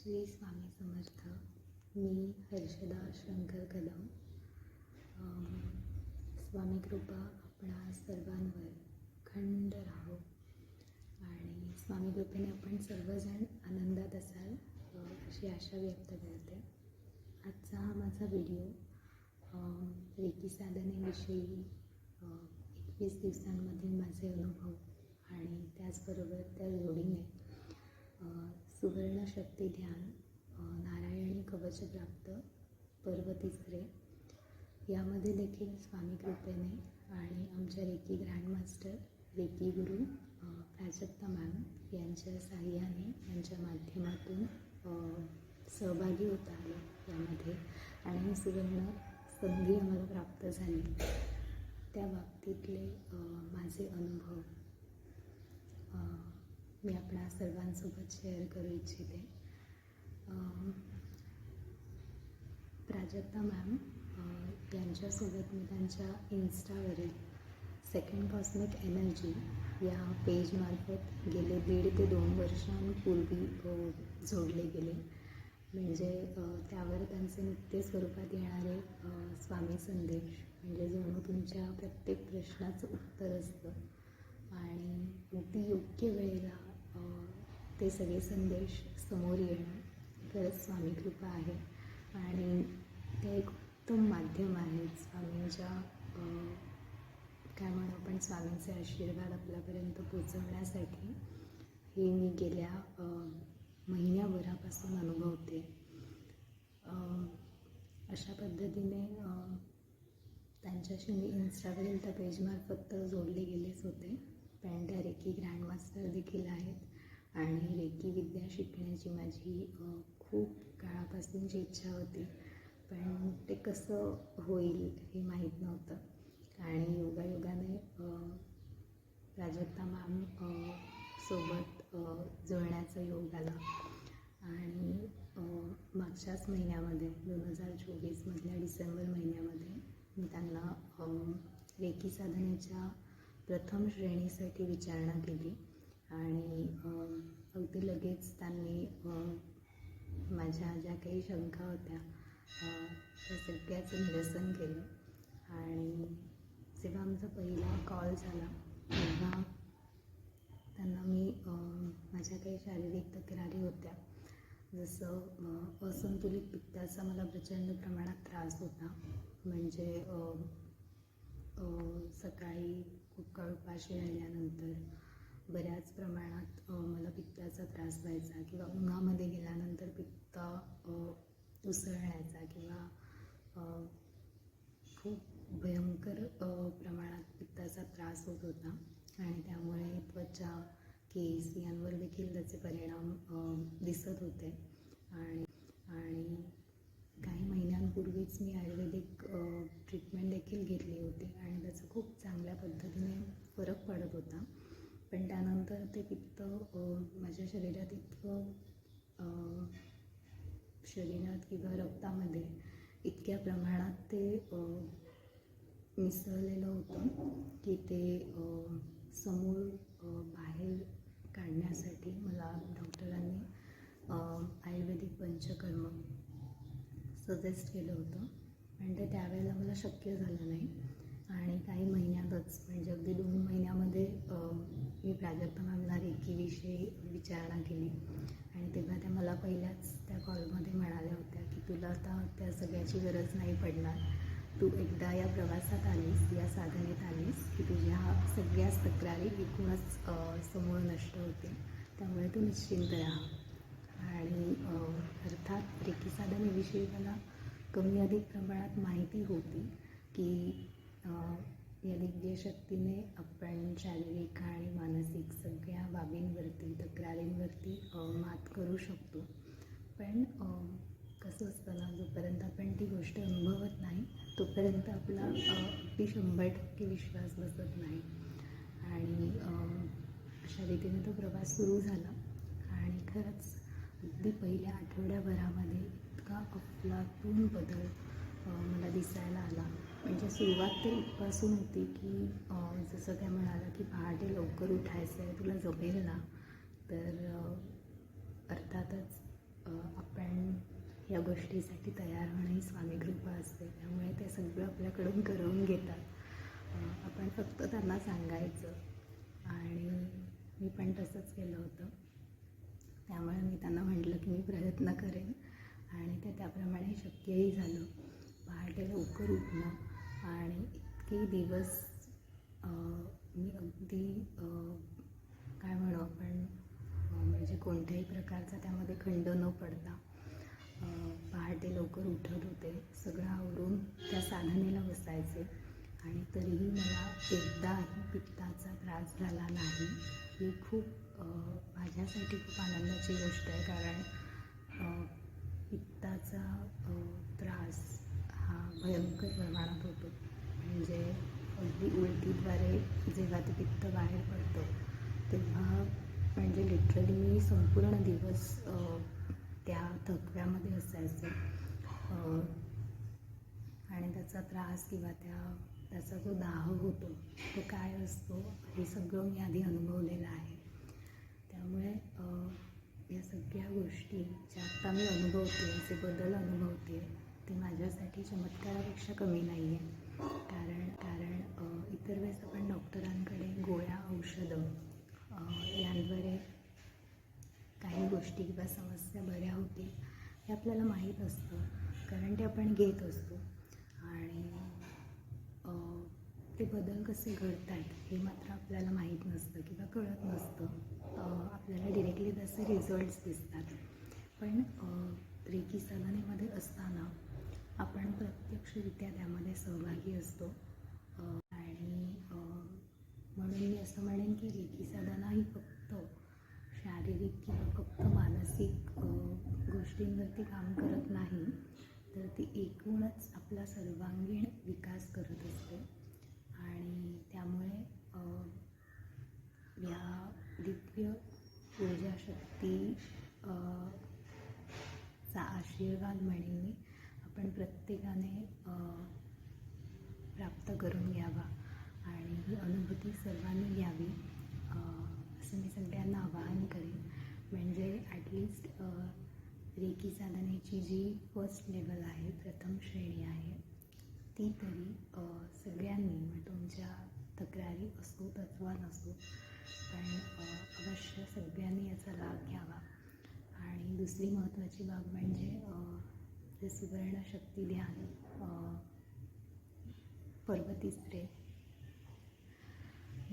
श्री स्वामी समर्थ मी हर्षदा शंकर कदम. स्वामी कृपा आपणा सर्वांवर खंड राहो. आणि स्वामी कृपेने आपण सर्वजण आनंदात असाल अशी आशा व्यक्त करते. आजचा हा माझा व्हिडिओ रेकी साधनेविषयी एकवीस दिवसांमधील माझे अनुभव आणि त्याचबरोबर त्या जोडीने सुवर्णशक्ती सुवर्ण शक्ती ध्यान नारायणी नारायणी कवचप्राप्त पर्व तिसरे यामध्ये देखील स्वामी कृपेने आणि आमच्या रेकी ग्रँडमास्टर रेकी गुरु प्राजक्ता मॅम यांच्या साह्याने यांच्या माध्यमातून सहभागी होता आले यामध्ये. आणि सुवर्ण संधी आम्हाला प्राप्त झाली. त्या बाबतीतले माझे अनुभव. मी आपणा सर्वांसोबत शेअर करू इच्छिते. प्राजक्ता मॅम यांच्यासोबत मी त्यांच्या इन्स्टावरील सेकंड कॉस्मिक एनर्जी या पेजमार्फत गेले दीड ते दोन वर्षांपूर्वी जोडले गेले. म्हणजे त्यावर त्यांचे नित्य स्वरूपात येणारे स्वामी संदेश म्हणजे जणू तुमच्या प्रत्येक प्रश्नाचं उत्तर असतं. आणि अगदी योग्य वेळेला ते सगळे संदेश समोर येणं खरंच स्वामी कृपा आहे. आणि ते एक उत्तम माध्यम आहे स्वामींच्या काय म्हणू आपण स्वामींचे आशीर्वाद आपल्यापर्यंत पोचवण्यासाठी हे मी गेल्या महिन्याभरापासून अनुभवते. अशा पद्धतीने त्यांच्याशी मी इन्स्टावरील त्या पेजमार्फत तर जोडले गेलेच होते. पॅन्ट रेकी ग्रँडमास्टर देखील आहेत. आणि रेकी विद्या शिकण्याची माझी खूप काळापासूनची इच्छा होती. पण ते कसं होईल हे माहीत नव्हतं. आणि योगायोगाने अ, प्राजक्ता मॅम सोबत जुळण्याचा योग आला. आणि मागच्याच महिन्यामध्ये दोन हजार चोवीसमधल्या डिसेंबर महिन्यामध्ये मी त्यांना रेकी साधनेच्या प्रथम श्रेणीसाठी विचारणा केली. आणि अगदी लगेच त्यांनी माझ्या ज्या काही शंका होत्या त्या सगळ्याचं निरसन केलं. आणि जेव्हा आमचा पहिला कॉल झाला तेव्हा त्यांना मी माझ्या काही शारीरिक तक्रारी होत्या. जसं असंतुलित पित्ताचा मला प्रचंड प्रमाणात त्रास होता. म्हणजे सकाळी खूप काळ उपाशी राहिल्यानंतर बऱ्याच प्रमाणात मला पित्ताचा त्रास व्हायचा किंवा उन्हामध्ये गेल्यानंतर पित्त उसळण्याचा किंवा खूप भयंकर प्रमाणात पित्ताचा त्रास होत होता. आणि त्यामुळे त्वचा केस यांवर देखील त्याचे परिणाम दिसत होते. आणि महिन्यापूर्वीच मी आयुर्वेदिक ट्रीटमेंट देखील घेतली होती आणि त्याचा खूप चांगल्या पद्धतीने फरक पडत होता. पण त्यानंतर ते पित्त माझ्या शरीरात इतकं शरीरात किंवा रक्तामध्ये इतक्या प्रमाणात ते मिसळलेलं होतं की ते समोर समूळ बाहेर काढण्यासाठी मला डॉक्टरांनी आयुर्वेदिक पंचकर्म सजेस्ट केलं होतं. पण ते त्यावेळेला मला शक्य झालं नाही. आणि काही महिन्यातच म्हणजे अगदी दोन महिन्यामध्ये मी प्राजक्ता मॅमला रेकीविषयी विचारणा केली. आणि तेव्हा त्या मला पहिल्याच त्या कॉलमध्ये म्हणाल्या होत्या की तुला आता त्या सगळ्याची गरज नाही पडणार. तू एकदा या प्रवासात आलीस या साधनेत आलीस की तुझ्या सगळ्याच तक्रारी एकूणच समोर समूळ नष्ट होते त्यामुळे तू निश्चिंत राहा. आणि अर्थात रेकी साधनेविषयी मला कमी अधिक प्रमाणात माहिती होती की या दिव्य शक्तीने आपण शारीरिक आणि मानसिक सगळ्या बाबींवरती तक्रारींवरती मात करू शकतो. पण कसं असतं ना जोपर्यंत आपण ती गोष्ट अनुभवत नाही तोपर्यंत आपला अगदी शंभर टक्के विश्वास बसत नाही. आणि अशा रीतीने तो प्रवास सुरू झाला. आणि खरंच अगदी पहिल्या आठवड्याभरामध्ये इतका अफलातून बदल मला दिसायला आला. म्हणजे सुरुवात तर इथपासून होती की जसं त्या म्हणाला की पहाटे लवकर उठायचं आहे तुला जमेल ना? तर अर्थातच आपण या गोष्टीसाठी तयार होणं ही स्वामी कृपा असते. त्यामुळे ते सगळं आपल्याकडून करवून घेतात. आपण फक्त त्यांना सांगायचं. आणि मी पण तसंच केलं होतं. त्यामुळे मी त्यांना म्हटलं की मी प्रयत्न करेन. आणि ते त्याप्रमाणे शक्यही झालं. पहाटे लवकर उठणं आणि इतके दिवस मी अगदी काय म्हणू आपण म्हणजे कोणत्याही प्रकारचा त्यामध्ये खंड न पडता पहाटे लवकर उठत होते. सगळं आवरून त्या साधनेला बसायचे. आणि तरीही मला एकदाही पित्ताचा त्रास झाला नाही. ही खूप माझ्यासाठी खूप आनंदाची गोष्ट आहे कारण पित्ताचा त्रास हा भयंकर प्रमाणात होतो. म्हणजे अगदी उलटीद्वारे जेव्हा ते पित्त बाहेर पडतं तेव्हा म्हणजे लिटरली मी संपूर्ण दिवस त्या थकव्यामध्ये असायचे. आणि त्याचा त्रास किंवा त्या त्याचा जो दाह होतो तो काय असतो हे सगळं मी आधी अनुभवलेलं आहे. त्यामुळे या सगळ्या गोष्टी ज्या आत्ता मी अनुभवते जे बदल अनुभवते ते माझ्यासाठी चमत्कारापेक्षा कमी नाही आहे कारण कारण इतर वेळेस आपण डॉक्टरांकडे गोळ्या औषधं यांद्वारे काही गोष्टी किंवा समस्या बऱ्या होतील हे आपल्याला माहीत असतं. कारण ते आपण घेत असतो. आणि ते बदल कसे घडत आहेत हे मात्र आपल्याला माहीत नसतं किंवा कळत नसतं. आपल्याला डिरेक्टली त्याचे रिझल्ट्स दिसतात. पण रेकी साधनेमध्ये असताना आपण प्रत्यक्षरित्या त्यामध्ये सहभागी असतो. आणि म्हणून मी असं म्हणेन की रेकी साधना ही फक्त शारीरिक किंवा फक्त मानसिक गोष्टींवरती काम करत नाही तर ती एकूणच आपला सर्वांगीण विकास करत असते. आणि त्यामुळे या दिव्य ऊर्जाशक्ती चा आशीर्वाद म्हणेन मी आपण प्रत्येकाने प्राप्त करून घ्यावा. आणि ही अनुभूती सर्वांनी घ्यावी असं मी सगळ्यांना आवाहन करेन. म्हणजे ॲटलिस्ट रेकी साधनेची जी फर्स्ट लेवल आहे प्रथम श्रेणी आहे ती तरी सगळ्यांनी असो तत्वा नसो पण अवश्य सगळ्यांनी याचा लाभ घ्यावा. आणि दुसरी महत्त्वाची बाब म्हणजे जे सुवर्ण शक्ती ध्यान पर्वती स्त्रे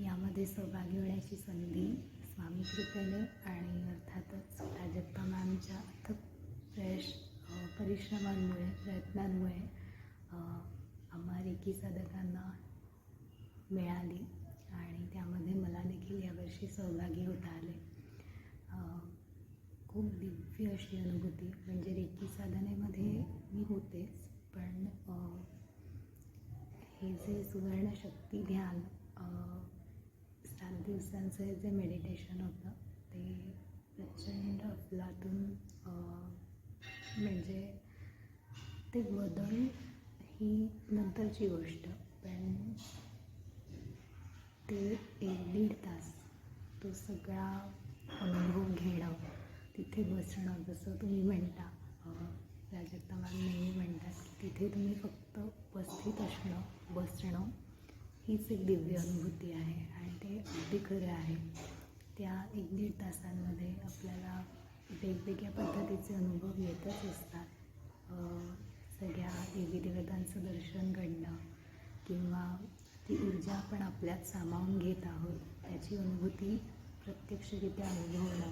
यामध्ये सहभागी होण्याची संधी स्वामी कृपेने आणि अर्थातच प्राजक्ता मॅमच्या अथक प्रयश परिश्रमांमुळे प्रयत्नांमुळे आम्हा रेकी साधकांना मिळाली. आणि त्यामध्ये मला देखील यावर्षी सहभागी होता आले. खूप दिव्य अशी अनुभूती म्हणजे रेकी साधनेमध्ये मी होतेच पण हे जे सुवर्ण शक्ती ध्यान सात दिवसांचं हे जे मेडिटेशन होतं ते प्रचंड अफलातून म्हणजे ते बदल ही नंतरची गोष्ट पण ते एक दीड तास तो सगळा अनुभव घेणं तिथे बसणं जसं तुम्ही म्हणता प्राजक्ता मॅम नेहमी म्हणतात की तिथे तुम्ही फक्त उपस्थित असणं बसणं हीच एक दिव्य अनुभूती आहे आणि ते अगदी खरं आहे. त्या एक दीड तासांमध्ये आपल्याला वेगवेगळ्या पद्धतीचे अनुभव येतच असतात. सगळ्या देवी देवतांचं दर्शन घडणं किंवा ती ऊर्जा आपण आपल्यात सामावून घेत आहोत त्याची अनुभूती प्रत्यक्षरित्या अनुभवणं.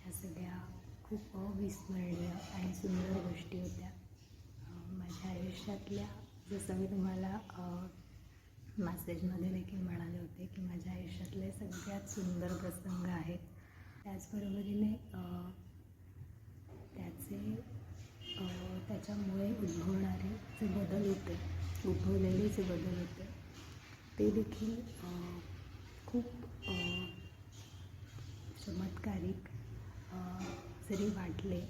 ह्या सगळ्या खूप अविस्मरणीय आणि सुंदर गोष्टी होत्या. माझ्या आयुष्यातल्या जसं मी तुम्हाला मॅसेजमध्ये देखील म्हणाले होते की माझ्या आयुष्यातले सगळ्यात सुंदर प्रसंग आहेत. त्याचबरोबरीने त्याचे त्याच्यामुळे उद्भवणारे जे बदल होते उद्भवलेले जे बदल होते ते देखील खूप चमत्कारिक जरी वाटले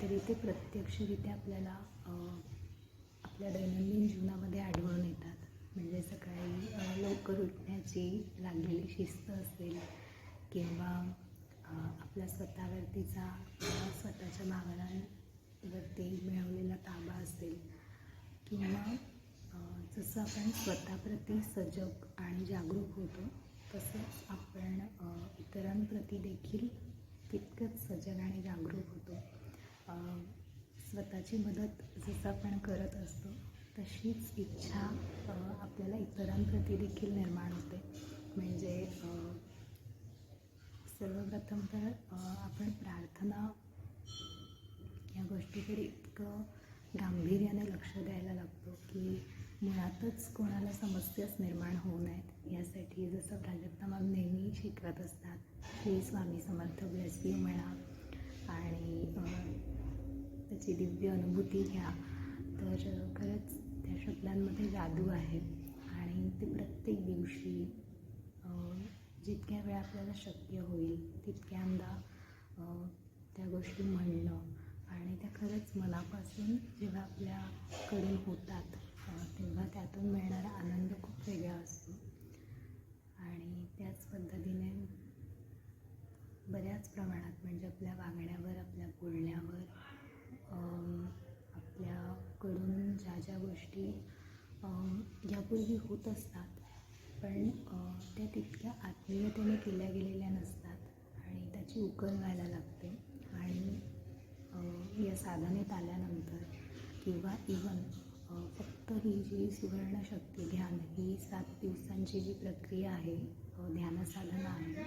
तरी ते प्रत्यक्षरित्या आपल्याला आपल्या दैनंदिन जीवनामध्ये आढळून येतात. म्हणजे सकाळी लवकर उठण्याची लागलेली शिस्त असेल किंवा आपल्या स्वतःवरतीचा किंवा स्वतःच्या भावनांवरती मिळवलेला ताबा असेल किंवा जसं आपण स्वतःप्रती सजग आणि जागरूक होतो तसंच आपण इतरांप्रती देखील तितकंच सजग आणि जागरूक होतो. स्वतःची मदत जसं आपण करत असतो तशीच इच्छा आपल्याला इतरांप्रती देखील निर्माण होते. म्हणजे सर्वप्रथम तर आपण प्रार्थना या गोष्टीकडे इतकं गांभीर्याने लक्ष द्यायला लागतो की मुळातच कोणाला समस्याच निर्माण होऊ नयेत. यासाठी जसं प्राजक्ता मॅम नेहमी शिकवत असतात श्री स्वामी समर्थ ब्लेस म्हणा. आणि त्याची दिव्य अनुभूती घ्या. तर खरंच त्या शब्दांमध्ये जादू आहे. आणि ते प्रत्येक दिवशी जितक्या वेळा आपल्याला शक्य होईल तितक्यांदा त्या गोष्टी म्हणणं आणि त्या खरंच मनापासून जेव्हा आपल्याकडून होतात तेव्हा त्यातून मिळणारा आनंद खूप वेगळा असतो. आणि त्याच पद्धतीने बऱ्याच प्रमाणात म्हणजे आपल्या वागण्यावर आपल्या बोलण्यावर आपल्याकडून ज्या ज्या गोष्टी यापूर्वी होत असतात पण त्या तितक्या आत्मीयतेने केल्या गेलेल्या नसतात आणि त्याची उकल व्हायला लागते. आणि या साधनेत आल्यानंतर किंवा इवन फक्त तर ही जी सुवर्णशक्ती ध्यान ही सात दिवसांची जी प्रक्रिया आहे ध्यानसाधना आहे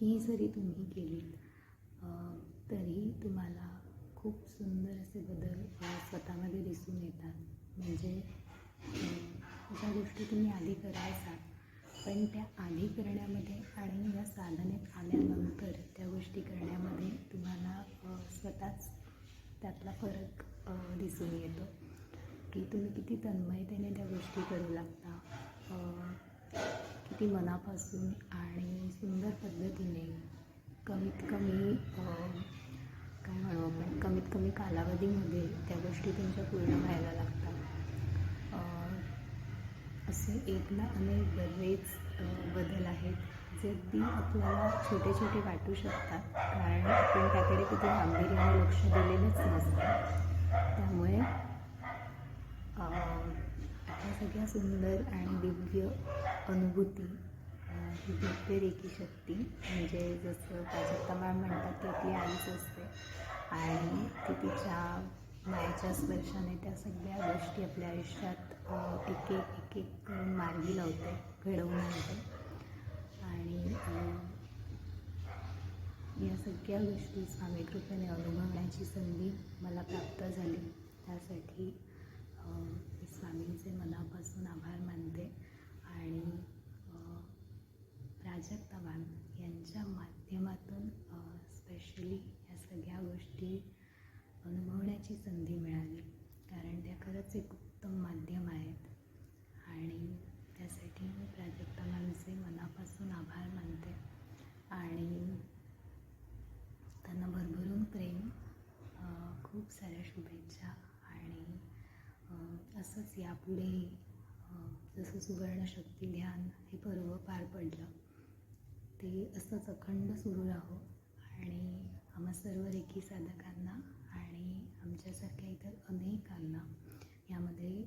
ही जरी तुम्ही केलीत तरी तुम्हाला खूप सुंदर असे बदल स्वतःमध्ये दिसून येतात. म्हणजे ज्या गोष्टी तुम्ही आधी करायचा पण त्या आधी करण्यामध्ये आणि या साधनेत आल्यानंतर त्या गोष्टी करण्यामध्ये तुम्हाला स्वतःच त्यातला फरक दिसून येतो. की तुम्ही किती तन्मयतेने त्या गोष्टी करू लागता? किती मनापासून आणि सुंदर पद्धतीने कमीत कमी काय म्हणू आपण? कमीत कमी कालावधीमध्ये त्या गोष्टी तुमच्या पूर्ण व्हायला लागतात. असे एक ना अनेक बरेच बदल आहेत जे अगदी आपल्याला छोटे छोटे वाटू शकतात. कारण आपण त्याकडे किती गांभीर्याने लक्ष दिलेलंच नसतं त्यामुळे अ, ह्या सुंदर आणि दिव्य अनुभूती ही दिव्य रेखी शक्ती म्हणजे जसं प्राजक्ता मॅम म्हणतात ती आपली आईच असते. आणि ती तिच्या मायेच्या स्पर्शाने त्या सगळ्या गोष्टी आपल्या आयुष्यात एक एक एक एक करून मार्गी लावते घडवून आणते. आणि या सगळ्या गोष्टी स्वामी कृपेने अनुभवण्याची संधी मला प्राप्त झाली. त्यासाठी स्वामींचे मनापासून आभार मानते आणि प्राजक्तवान प्राजक्ता मॅम यांच्या माध्यमातून स्पेशली या सगळ्या गोष्टी अनुभवण्याची संधी मिळाली. कारण त्या खरंच एक उत्तम माध्यम आहेत. आणि त्यासाठी मी प्राजक्ता मॅमचे मनापासून आभार मानते. आणि त्यांना भरभरून प्रेम खूप साऱ्या शुभेच्छा आणि असंच यापुढेही जसं सुवर्णशक्ती ध्यान हे पर्व पार पडलं ते असंच अखंड सुरू राहो. आणि आम्हा सर्व रेखी साधकांना आणि आमच्यासारख्या इतर अनेकांना यामध्ये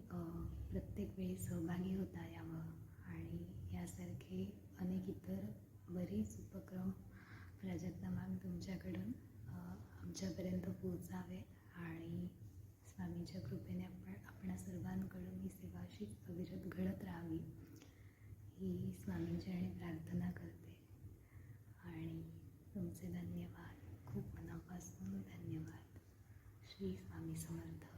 प्रत्येक वेळी सहभागी होता यावं. आणि यासारखे अनेक इतर बरेच उपक्रम प्राजक्ता तुमच्याकडून आमच्यापर्यंत पोहोचावे आणि स्वामींच्या कृपेने आपण आपणा सर्वांकडून ही सेवा अशी अविरत घडत राहावी ही स्वामींची आणि प्रार्थना करते. आणि तुमचे धन्यवाद. खूप मनापासून धन्यवाद. श्री स्वामी समर्थ.